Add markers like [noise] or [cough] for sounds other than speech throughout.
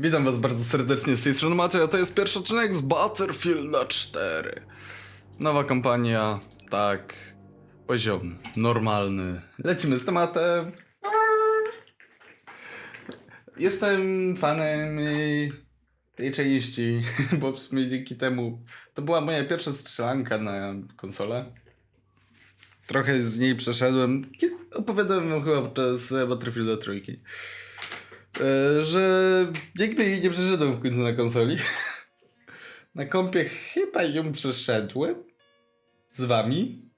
Witam was bardzo serdecznie z tej strony Maciej, a to jest pierwszy odcinek z Battlefield 4. Nowa kampania, tak, poziom normalny. Lecimy z tematem. Jestem fanem tej części, [laughs] bo w sumie dzięki temu to była moja pierwsza strzelanka na konsolę. Trochę z niej przeszedłem. Opowiadałem chyba podczas Battlefielda trójki. E, że nigdy jej nie przeszedłem w końcu na konsoli. [laughs] Na kompie chyba ją przeszedłem. Z wami.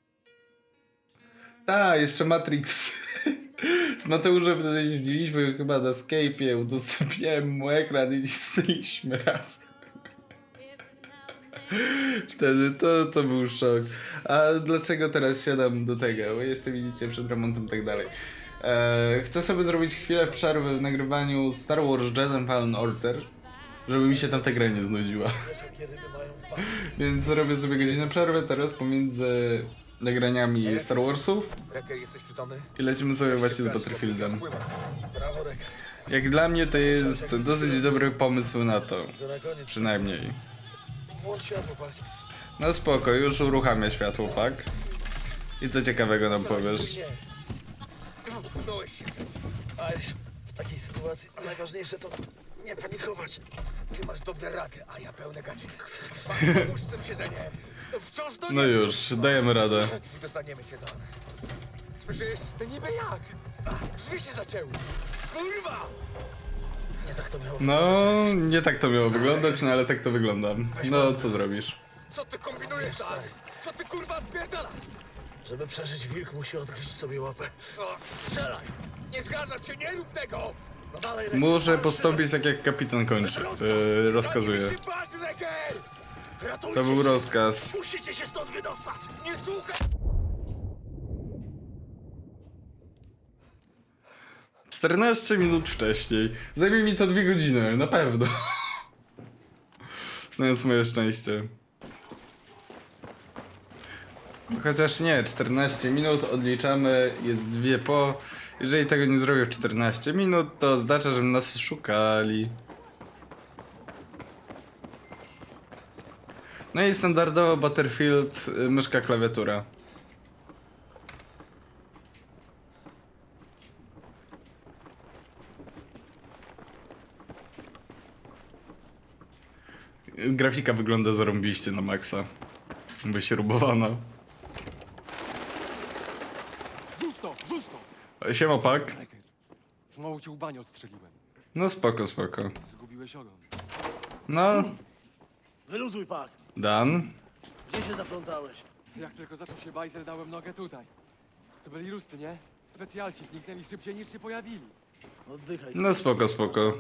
Tak, jeszcze Matrix. [laughs] Z Mateuszem wtedy jeździliśmy chyba na Skype'ie, udostępniałem mu ekran i staliśmy [laughs] raz. Wtedy to, to był szok. A dlaczego teraz siadam do tego? Bo jeszcze widzicie przed remontem i tak dalej. E, chcę sobie zrobić chwilę przerwy w nagrywaniu Star Wars Jedi Fallen Order, żeby mi się tam ta gra nie znudziła. Więc zrobię sobie godzinę przerwy teraz pomiędzy nagraniami Star Warsów i lecimy sobie właśnie z Battlefieldem. Jak dla mnie to jest dosyć dobry pomysł na to, przynajmniej. No spoko, już uruchamia światło, pak. I co ciekawego nam powiesz? Pchnąłeś się. Irish, w takiej sytuacji najważniejsze to nie panikować. Ty masz dobre rady, a ja pełne gacie. Pomóż tym siedzenie. Wciąż do No już, dajemy radę. Dostaniemy cię tam. Słyszysz? To niby jak? Drzwi się zacięły. Kurwa! Nie tak to miało No, nie tak to miało wyglądać, no ale tak to wygląda. No, co zrobisz? Co ty kombinujesz tak? Co ty kurwa odpierdalasz? Żeby przeżyć, wilk musi odgryźć sobie łapę. O, strzelaj! Nie zgadzam się, nie rób tego! No dalej. Muszę postąpić tak jak kapitan kończy. Yy, rozkazuje. Patrz, Reker! Ratujcie To był się. rozkaz. Musicie się stąd wydostać. Nie słuchaj! 14 minut wcześniej. Zajmie mi to dwie godziny, na pewno. [laughs] Znając moje szczęście. Chociaż nie, 14 minut odliczamy, jest dwie po. Jeżeli tego nie zrobię w 14 minut, to oznacza, że nas szukali. No i standardowo Battlefield, y, myszka, klawiatura. Grafika wygląda zarąbiście na maksa. Wyśrubowana. Siema pak. Znowu cię łbanie odstrzeliłem. No spoko, spoko. Zgubiłeś ogon. No, Wyluzuj, pak. Dan. Gdzie się zaplątałeś? Jak tylko zaczął się bajzer, dałem nogę tutaj. To byli rusty, nie? Specjalci zniknęli szybciej niż się pojawili. Oddychaj. No spoko, spoko.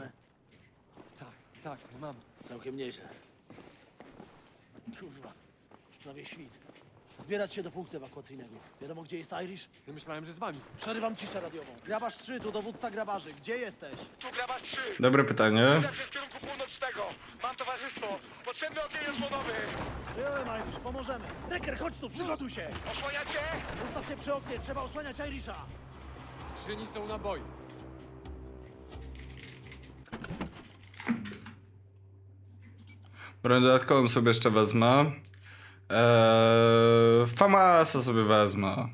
Tak, tak, mam. Całkiem nieźle. Kurwa. Już prawie świt. Zbierać się do punktu ewakuacyjnego. Wiadomo, gdzie jest Irish? Ja myślałem, że z wami. Przerywam ciszę radiową. Grabarz 3, tu dowódca grabarzy. Gdzie jesteś? Tu grabasz trzy. Dobre pytanie. Zbliżam się z kierunku północnego. Mam towarzystwo. Potrzebny ogień osłonowy. Przyjąłem, Irish, pomożemy. Reker, chodź tu, przygotuj się. Osłaniacie? Zostaw się przy oknie, trzeba osłaniać Irisha. Skrzyni są naboje. Broń dodatkową sobie jeszcze wezmę. Eee, Famasa sobie wezmę.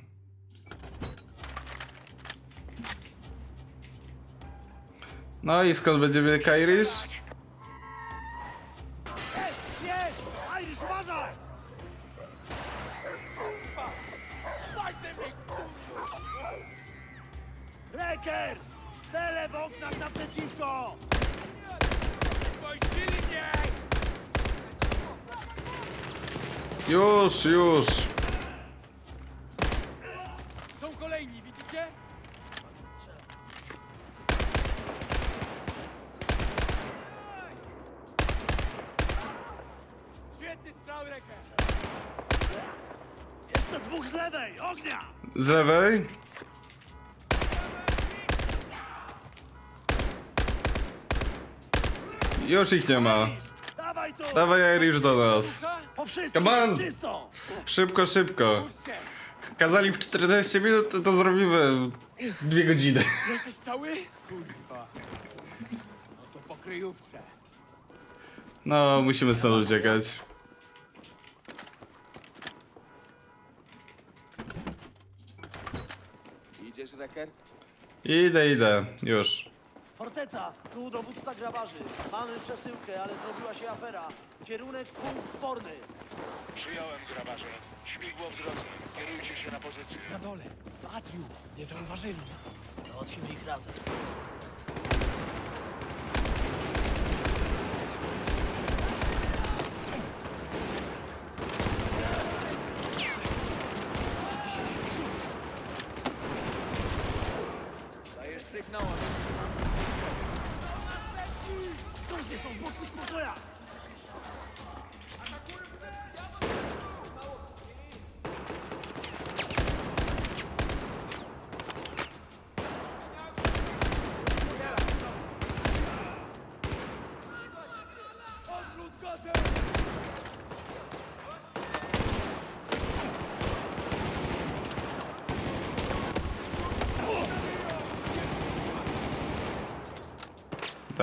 No i skąd będzie wielki Irish? Już ich nie ma. Dawaj tu! Dawaj Irish do nas. Po wszystkim! Come on! Czysto! Szybko, szybko. Kazali w 40 minut, to, to zrobimy w dwie godziny. Jesteś cały? Kurwa. No to pokaż. kryjówce. No, musimy stąd uciekać. Idziesz, Reker? Idę, idę. Już. Forteca, tu dowódca grabarzy. Mamy przesyłkę, ale zrobiła się afera. Kierunek punkt sporny. Przyjąłem grabarze. Śmigło w drodze. Kierujcie się na pozycję. Na dole, w atrium. Nie zauważyli nas. Załatwimy ich razem.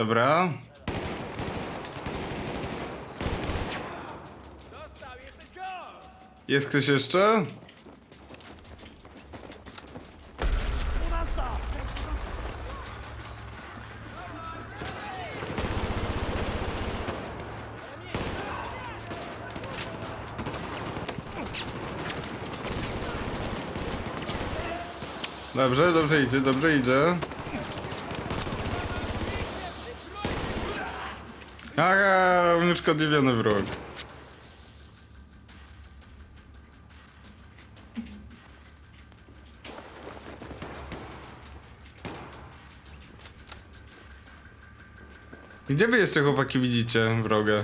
Dobra. Jest ktoś jeszcze? Dobrze, dobrze idzie, dobrze idzie. Aha, unieszkodliwiony wróg. Gdzie wy jeszcze chłopaki widzicie wroga?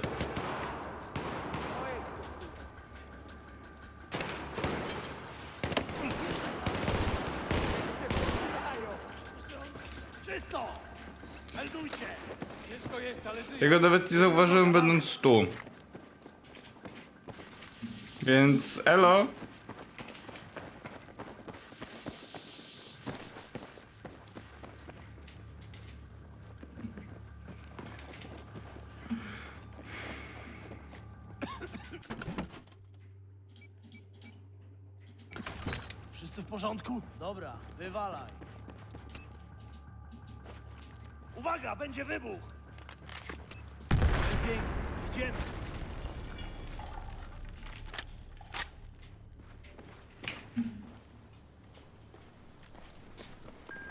Żyje. Jego nawet nie zauważyłem będąc tu. Więc elo. Wszyscy w porządku? Dobra, wywalaj. Uwaga, będzie wybuch! Pięknie, idziemy.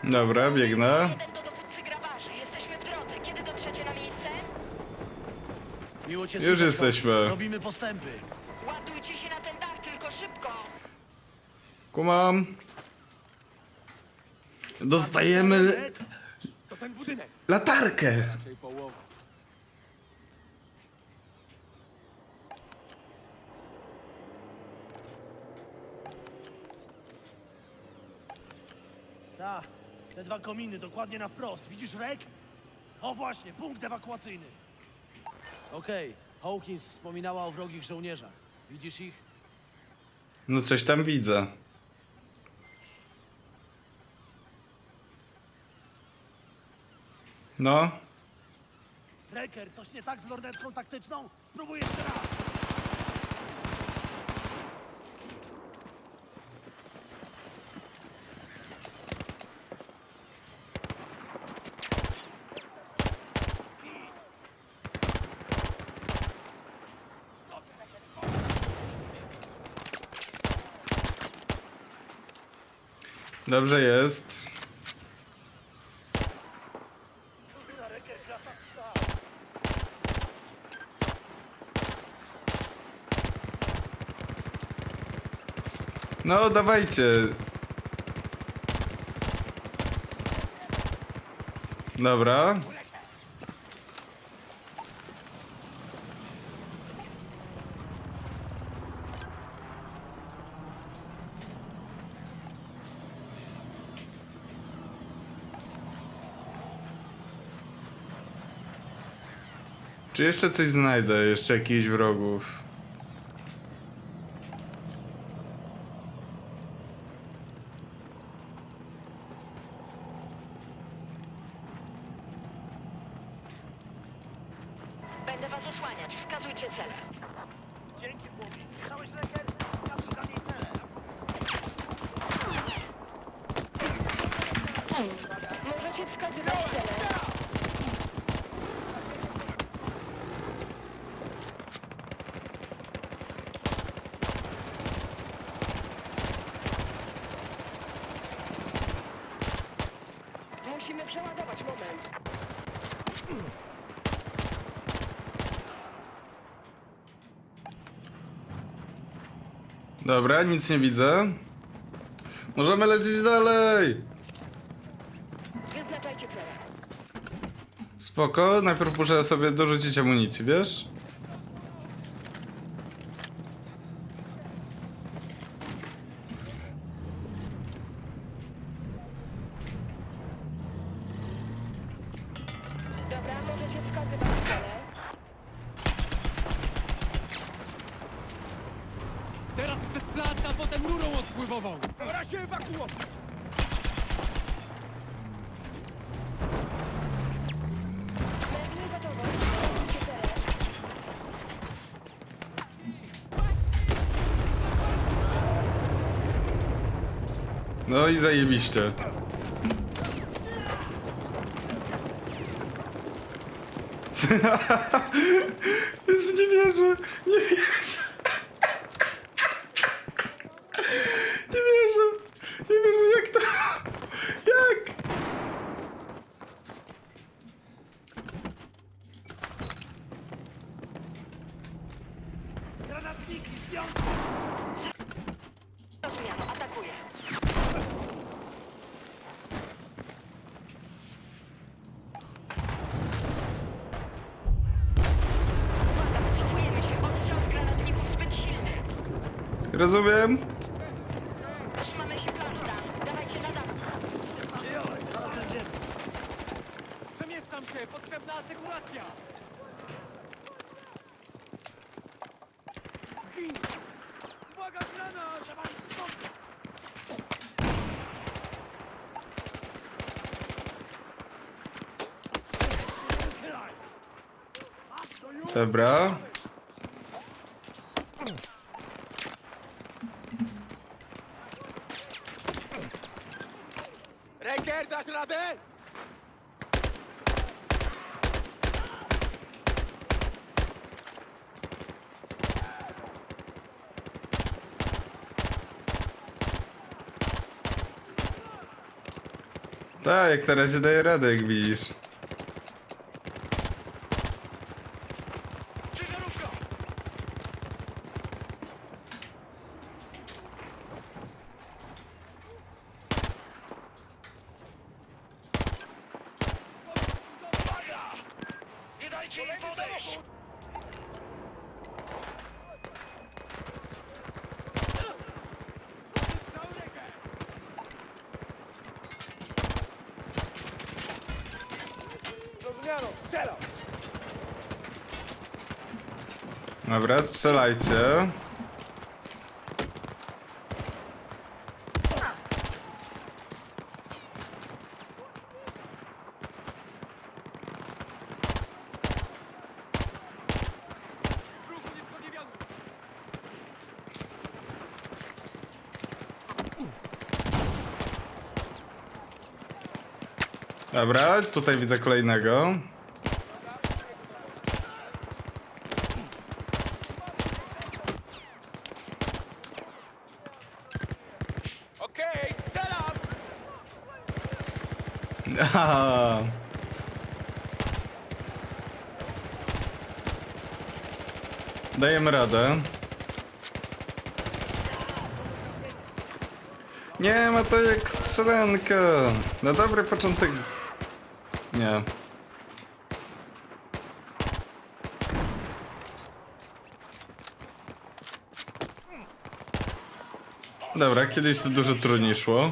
Dobra, biegnę. Jeden do dowódcy grabarzy. Jesteśmy w drodze. Kiedy dotrzecie na miejsce? Miło cię Już jesteśmy. Robimy postępy. Ładujcie się na ten dach, tylko szybko. Kumam. Dostajemy To ten budynek. latarkę. Raczej połowa. Tak, te dwa kominy dokładnie na wprost. Widzisz rek? O właśnie, punkt ewakuacyjny. Okej, Hawkins wspominała o wrogich żołnierzach. Widzisz ich? No coś tam widzę. No, Reker, coś nie tak z lornetką taktyczną? Spróbuj jeszcze raz. Dobrze jest. No, dawajcie. Dobra. Czy jeszcze coś znajdę? Jeszcze jakichś wrogów? Będę was osłaniać. Wskazujcie cele. Dzięki, chłopi. Słyszałeś, Reker? Wskazuj za niej cele. Możecie wskazywać cele. Musimy przeładować moment. Dobra, nic nie widzę. Możemy lecieć dalej. Spoko, najpierw muszę sobie dorzucić amunicji, wiesz? Teraz potem rurą odpływową. Pora się ewakuować! No i zajebiście. [laughs] Jezu, nie wierzę, nie wierzę. Nie wierzę, nie wierzę, jak to... Jak? Granatniki, zdjąć! Rozumiano, atakuję. Uwaga, wycofujemy się. Ostrzał z granatników zbyt silny. Rozumiem? Trzymamy się planu, Dan. Dawajcie na. Przemieszczam się, potrzebna. Uwaga! Dobra. Reker, dasz radę? Tak, jak na daję radę, jak widzisz. Ciężarówka! Uwaga! Nie dajcie im podejść! Zrozumiano, strzelam! Dobra, strzelajcie. Dobra, tutaj widzę kolejnego. Okej, strzelam! Aha. Dajemy radę. Nie ma to jak strzelanka. Na dobry początek. Nie. Dobra, kiedyś to dużo trudniej szło.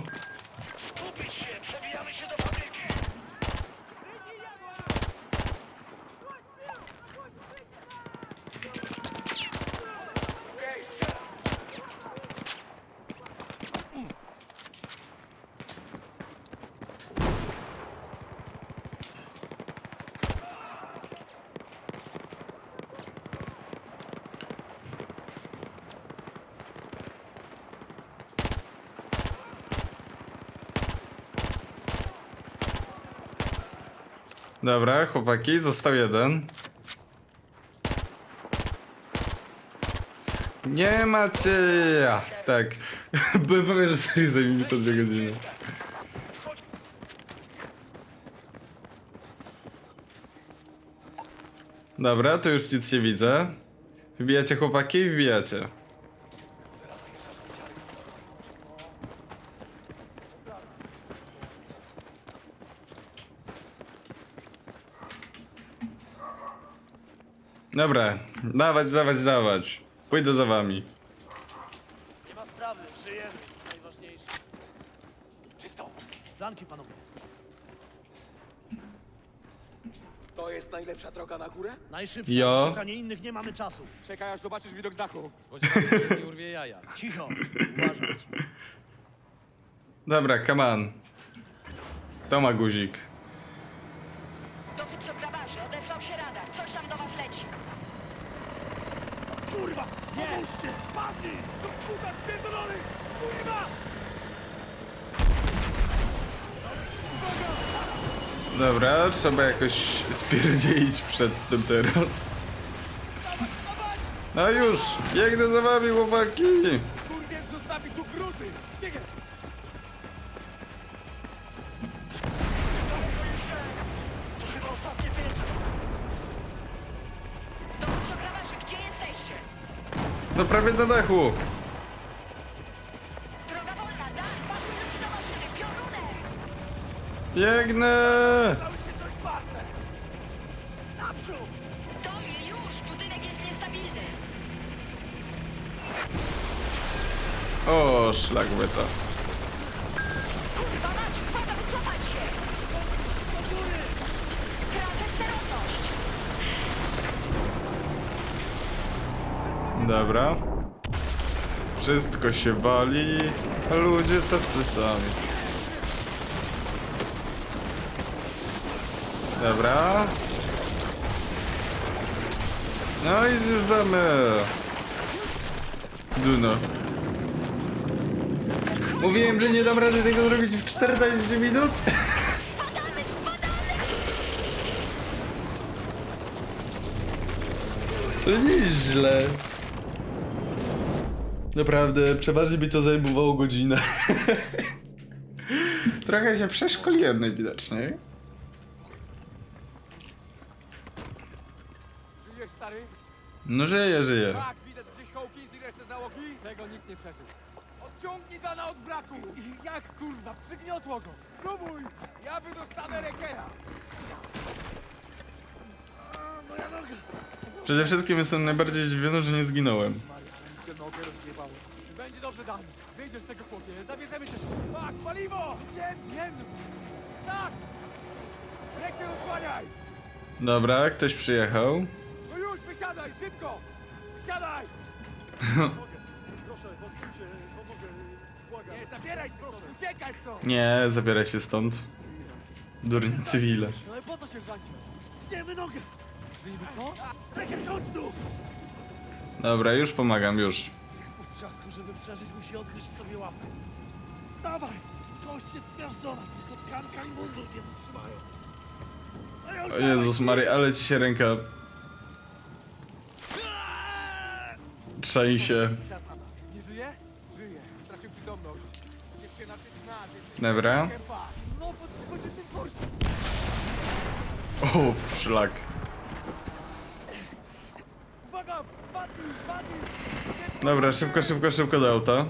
Dobra, chłopaki, został jeden. Nie macie! Tak. [laughs] Byłem pewien, że serio zajmie mi to dwie godziny. Dobra, to już nic nie widzę. Wbijacie chłopaki? Wbijacie. Dobra, dawać, dawać, dawać. Pójdę za wami. Nie ma sprawy, żyjemy. Najważniejsze. Czysto! Flanki, panowie. To jest najlepsza droga na górę? Najszybsze. Jo. Na szukanie innych nie mamy czasu. Czekaj, aż zobaczysz widok z dachu. Spodziewam się, że nie urwie jaja. Cicho. Uważać. Dobra, come on. To ma guzik. Dowódco grabarzy, odezwał się radar. Coś tam do was leci. Kurwa! Pomóżcie! Padnij! To kuta spierdolony! Kurwa! Dobra, trzeba jakoś spierdzielić przed tym teraz. No już, biegnę za wami, chłopaki. Kurwiec zostawi tu gruzy! Biegaj! No prawie na do! Biegnę. To. O, szlak byta. Kurwa mać, uwaga, wycofać się! Tracę sterowność! Dobra. Wszystko się wali, a ludzie tacy sami. Dobra. No i zjeżdżamy. Duno. Mówiłem, że nie dam rady tego zrobić w 14 minut. [laughs] Nieźle. Naprawdę, przeważnie by to zajmowało godzinę. [laughs] Trochę się przeszkoliłem najwidoczniej. Żyjesz, stary? No żyję, żyję. Tak, widać gdzieś Hawkins i resztę załogi? Tego nikt nie przeżył. Odciągnij dana od braku! I Jak kurwa, przygniotło go! Spróbuj! Ja wydostanę rekera! Przede wszystkim jestem najbardziej zdziwiony, że nie zginąłem. Tę nogę rozjebało. Będzie dobrze, Dan. Wyjdziesz z tego chłopie. Zabierzemy się. Tak, paliwo! Wiem, wiem! Tak! Osłaniaj! Dobra, ktoś przyjechał. No już, wysiadaj, szybko! Wysiadaj! Proszę, pozwólcie, pomogę. Błagam. Nie, zabieraj się stąd! Uciekaj stąd! Nie, zabieraj się stąd. Durni cywile. No ale po co się wrzacie? Zdejmy nogę! Niby co? Reker, chodź tu! Dobra, już pomagam, już. W trzasku, żeby przeżyć, musi odgryźć sobie łapę. Dawaj! Kość jest zmiażdżona, tylko tkanka i mundur nie wytrzymają. No już, O Jezus Mary, ale ci się ręka... Trzęsie. Nie żyje? Żyje. Stracił przytomność. Gdzieś się na tym zna. Dobra. Kępa. No, tym kurczem. O, szlak. Uwaga! Dobra, szybko, szybko, szybko do auta.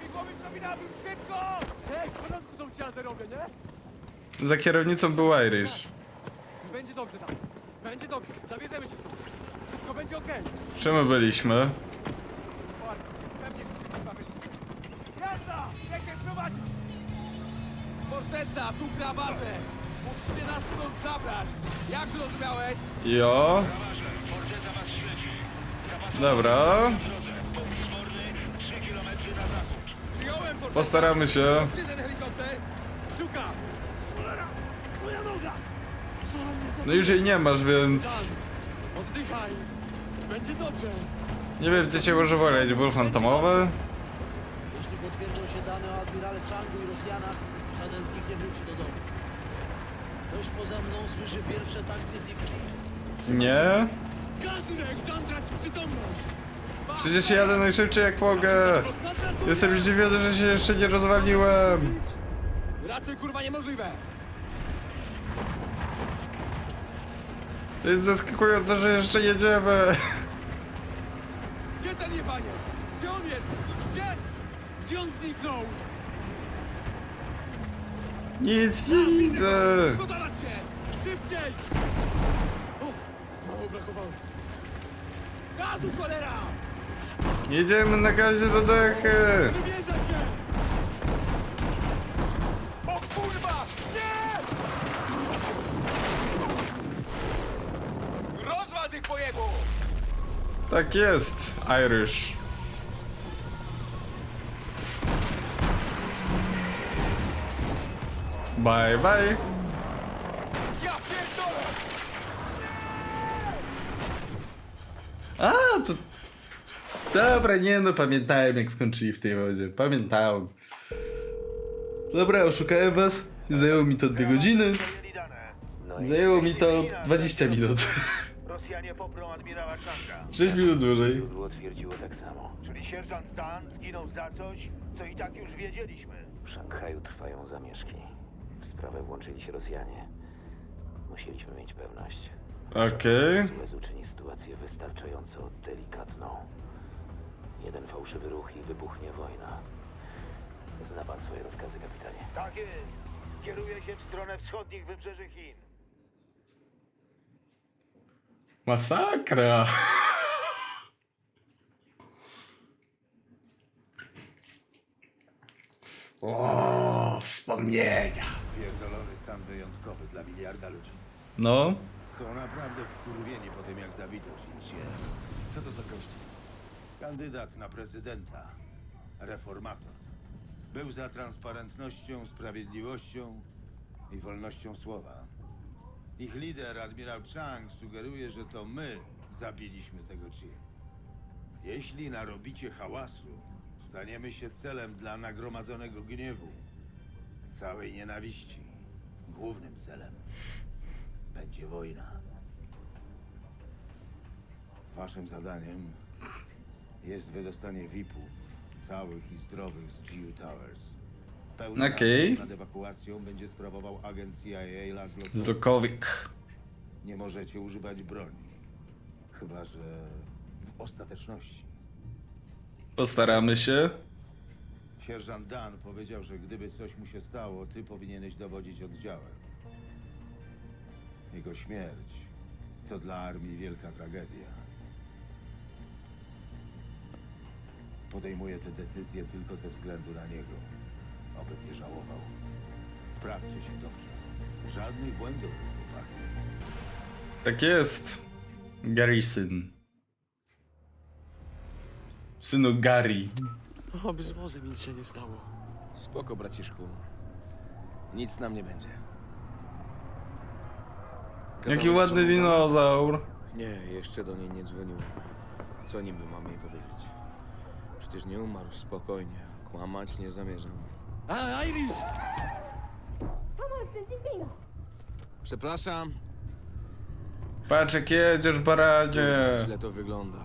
Śmigłowy zrobinamy, szybko! Ej, w azerowie, nie? Za kierownicą był Irish. Będzie dobrze tam. Będzie dobrze. Zabierzemy się stąd. Wszystko będzie okej. Czy my byliśmy? Bardzo. Pewnie że chyba. Jazda! Prowadzi! Forteca, tu grabarze! Musicie nas stąd zabrać! Jak zrozumiałeś? Jo. Dobra. Przyjąłem! Postaramy się. Helikopter? Szukam! Moja noga! Co na mnie No już jej nie masz, więc... Oddychaj! Będzie dobrze! Nie wiem, co cię może woleć. Był fantomowy? Jeśli potwierdzą się dane o admirale Changu i Rosjanach, żaden z nich nie wróci do domu. Ktoś poza mną słyszy pierwsze takty Dixie? Nie? Gazurek, Dan traci przytomność! Przecież jadę najszybciej jak mogę. Jestem zdziwiony, że się jeszcze nie rozwaliłem. Raczej kurwa niemożliwe! To jest zaskakujące, że jeszcze jedziemy. Gdzie ten jebaniec? Gdzie on jest? Gdzie? Gdzie on zniknął? Nic nie widzę. Zgodalać się! Szybciej! O, mało brakowało. Gazu, cholera! Jedziemy na gazie do dechy. Przymierza się! O kurwa! Nie! Rozwal tych pojebów! Tak jest, Irish. Bye bye. A, to... Dobra, nie no, pamiętałem jak skończyli w tej wodzie. Pamiętałem. Dobra, oszukałem was. Zajęło mi to dwie godziny. Zajęło mi to 20 minut. [laughs] Poprą admirała Changa. 6 minut dłużej. Źródło twierdziło tak samo. Czyli sierżant Dan zginął za coś, co i tak już wiedzieliśmy. W Szanghaju trwają zamieszki. W sprawę włączyli się Rosjanie. Musieliśmy mieć pewność. Okej. Suez uczyni sytuację wystarczająco delikatną. Jeden fałszywy ruch i wybuchnie wojna. Zna pan swoje rozkazy, kapitanie. Tak jest. Kieruje się w stronę wschodnich wybrzeży Chin. Masakra. O, wspomnienia. Pierdolony stan wyjątkowy dla miliarda ludzi. No, Są naprawdę wkurwieni po tym, jak zabito Shin Co to za gość? Kandydat na prezydenta. Reformator. Był za transparentnością, sprawiedliwością i wolnością słowa. Ich lider, admirał Chang, sugeruje, że to my zabiliśmy tego Chi. Jeśli narobicie hałasu, staniemy się celem dla nagromadzonego gniewu, całej nienawiści. Głównym celem będzie wojna. Waszym zadaniem jest wydostanie VIP-ów, całych i zdrowych z GU Towers. Pełny Okej. nadzór nad ewakuacją będzie sprawował agent CIA Laszlo. Zokowik. Nie możecie używać broni. Chyba, że w ostateczności. Postaramy się. Sierżant Dan powiedział, że gdyby coś mu się stało, ty powinieneś dowodzić oddziałem. Jego śmierć to dla armii wielka tragedia. Podejmuję tę decyzję tylko ze względu na niego. Oby nie żałował. Sprawdźcie się dobrze. Żadnych błędów, chłopaki. Tak jest. Garrison. Synu Gary. Oby z wozem nic się nie stało. Spoko, braciszku. Nic nam nie będzie. Jaki ładny żoną dinozaur. Nie, jeszcze do niej nie dzwoniłem. Co niby mam jej powiedzieć? Przecież nie umarł, spokojnie. Kłamać nie zamierzam. A, Iris! Przepraszam, Patrz jak jedziesz, baranie. źle to wygląda.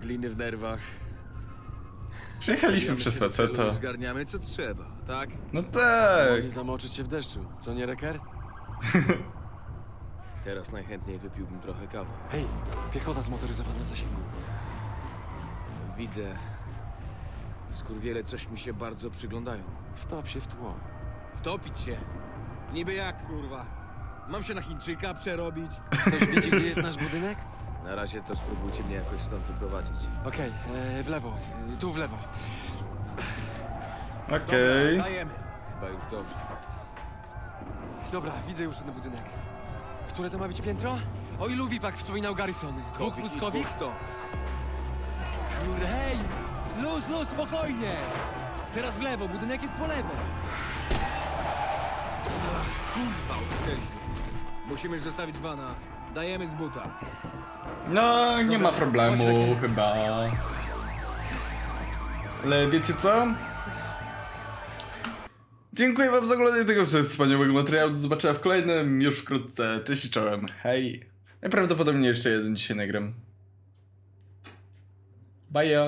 Gliny w nerwach. Przyjechaliśmy przez się do celu, faceta. Zgarniamy co trzeba, tak? No tak. Nie zamoczyć się w deszczu, co nie, Reker? [laughs] Teraz najchętniej wypiłbym trochę kawy. Hej, piechota zmotoryzowana w zasięgu. Widzę. Skurwiele coś mi się bardzo przyglądają. Wtop się w tło. Wtopić się. Niby jak, kurwa. Mam się na Chińczyka przerobić. Ktoś widzi, gdzie jest nasz budynek? Na razie to spróbujcie mnie jakoś stąd wyprowadzić. Okej, e, w lewo, e, tu w lewo. Okej. Dajemy. Chyba już dobrze. Dobra, widzę już ten budynek. Które to ma być piętro? O ilu wipak wspominał Garrison? Dwóch plus kowik? Luz, luz, spokojnie! Teraz w lewo, budynek jest po lewej. Kurwa, utknęliśmy. Musimy zostawić wana. Dajemy z buta. No, nie ma problemu chyba. Ale wiecie co? Dziękuję wam za oglądanie tego wspaniałego materiału. Do zobaczenia w kolejnym już wkrótce. Cześć i czołem. Hej. Najprawdopodobniej jeszcze jeden dzisiaj nagram. Bye.